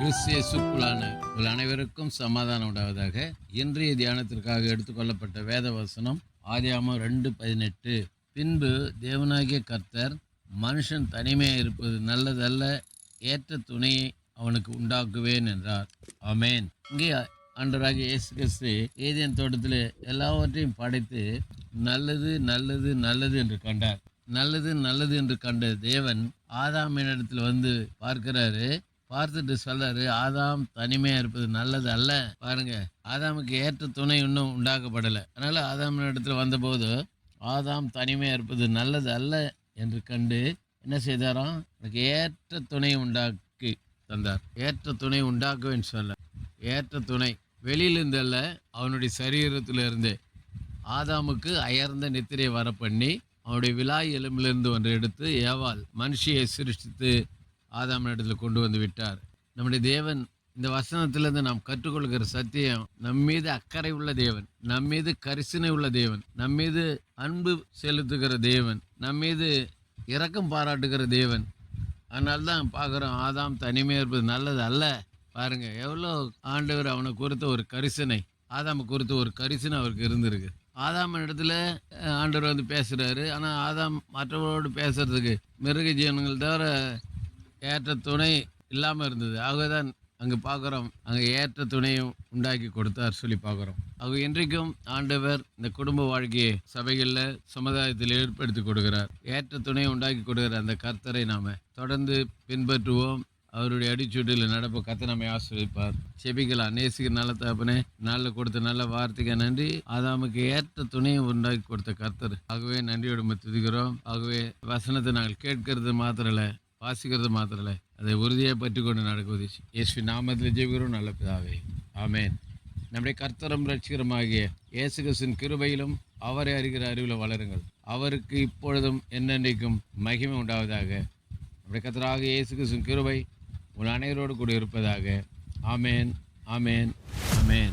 கிறிஸ்தியசுக்குள்ளான உங்கள் அனைவருக்கும் சமாதானம் உண்டாவதாக. இன்றைய தியானத்திற்காக எடுத்துக்கொள்ளப்பட்ட வேத வசனம் ஆதியாமம் ரெண்டு பதினெட்டு. பின்பு தேவனாகிய கர்த்தர் மனுஷன் தனிமையாக இருப்பது நல்லதல்ல ஏற்ற துணையை அவனுக்கு உண்டாக்குவேன் என்றார். அமேன் இங்கே ஆண்டவராகிய இயேசு கிறிஸ்து ஏதேன் தோட்டத்தில் எல்லாவற்றையும் படைத்து நல்லது நல்லது நல்லது என்று கண்டார். நல்லது நல்லது என்று கண்ட தேவன் ஆதாமினிடத்தில் வந்து பார்க்கிறாரு. பார்த்துட்டு சொல்றாரு ஆதாம் தனிமையா இருப்பது நல்லது அல்ல. பாருங்க ஆதாமுக்கு ஏற்ற துணை இன்னும் உண்டாக்கப்படலை. அதனால ஆதாம் இடத்துல வந்தபோது ஆதாம் தனிமையா இருப்பது நல்லது அல்ல என்று கண்டு என்ன செய்தாராம்? எனக்கு ஏற்ற துணை உண்டாக்கி தந்தார். ஏற்ற துணை உண்டாக்குவேன்னு சொல்ல. ஏற்ற துணை. வெளியிலிருந்து அல்ல அவனுடைய சரீரத்திலிருந்து. ஆதாமுக்கு அயர்ந்த நித்திரை வர பண்ணி அவனுடைய விழா எலும்பிலிருந்து ஒன்று எடுத்து ஏவாள் மனுஷியை சிருஷ்டித்து ஆதாம் இடத்துல கொண்டு வந்து விட்டார். நம்முடைய தேவன் இந்த வசனத்திலிருந்து நாம் கற்றுக்கொள்கிற சத்தியம் நம் மீது அக்கறை உள்ள தேவன் நம் மீது கரிசனை உள்ள தேவன் நம் மீது அன்பு செலுத்துகிற தேவன் நம் மீது இரக்கம் பாராட்டுகிற தேவன். அதனால தான் பார்க்குறோம் ஆதாம் தனிமையாக இருப்பது நல்லது அல்ல. பாருங்க எவ்வளோ ஆண்டவர் அவனை குறித்த ஒரு கரிசனை ஆதாமை குறித்த ஒரு கரிசனை அவருக்கு இருந்திருக்கு. ஆதாம் இடத்துல ஆண்டவர் வந்து பேசுகிறாரு ஆனால் ஆதாம் மற்றவர்களோடு பேசுறதுக்கு மிருக ஜீவனங்கள் தவிர ஏற்ற துணை இல்லாமல் இருந்தது. ஆகவே தான் அங்கே பார்க்குறோம் அங்கே ஏற்ற துணையும் உண்டாக்கி கொடுத்தார் சொல்லி பார்க்குறோம் அவங்க இன்றைக்கும் ஆண்டவர் இந்த குடும்ப வாழ்க்கையை சபைகளில் சமுதாயத்தில் ஏற்படுத்தி கொடுக்கிறார். ஏற்ற துணையை உண்டாக்கி கொடுக்கிற அந்த கர்த்தரை நாம் தொடர்ந்து பின்பற்றுவோம். அவருடைய அடிச்சூட்டில் நடப்ப கத்த நம்மை ஆசிரியப்பார். செபிக்கலாம். நேசிக்க நல்ல தகப்பனே நல்ல கொடுத்த நல்ல வார்த்தைக்கு நன்றி. அதாமுக்கு ஏற்ற துணையை உண்டாக்கி கொடுத்த கர்த்தர். ஆகவே நன்றியோடு துதிக்கிறோம். ஆகவே வசனத்தை நாங்கள் கேட்கறது மாத்திரம் இல்லை வாசிக்கிறது மாத்திரல அதை உறுதியை பற்றி கொண்டு நடக்குவது இயேசு நாமத்தில் ஜெபிக்கிறோம் நல்ல பிதாவே. ஆமேன். நம்முடைய கர்த்தரும் ரட்சிகரமாகிய இயேசு கிறிஸ்துவின் கிருபையிலும் அவரை அறிகிற அறிவில் வளருங்கள். அவருக்கு இப்பொழுதும் என்னென்றைக்கும் மகிமை உண்டாவதாக. நம்முடைய கர்த்தராக இயேசு கிறிஸ்துவின் கிருபை உங்கள் அனைவரோடு கூட இருப்பதாக. ஆமேன். ஆமேன். ஆமேன்.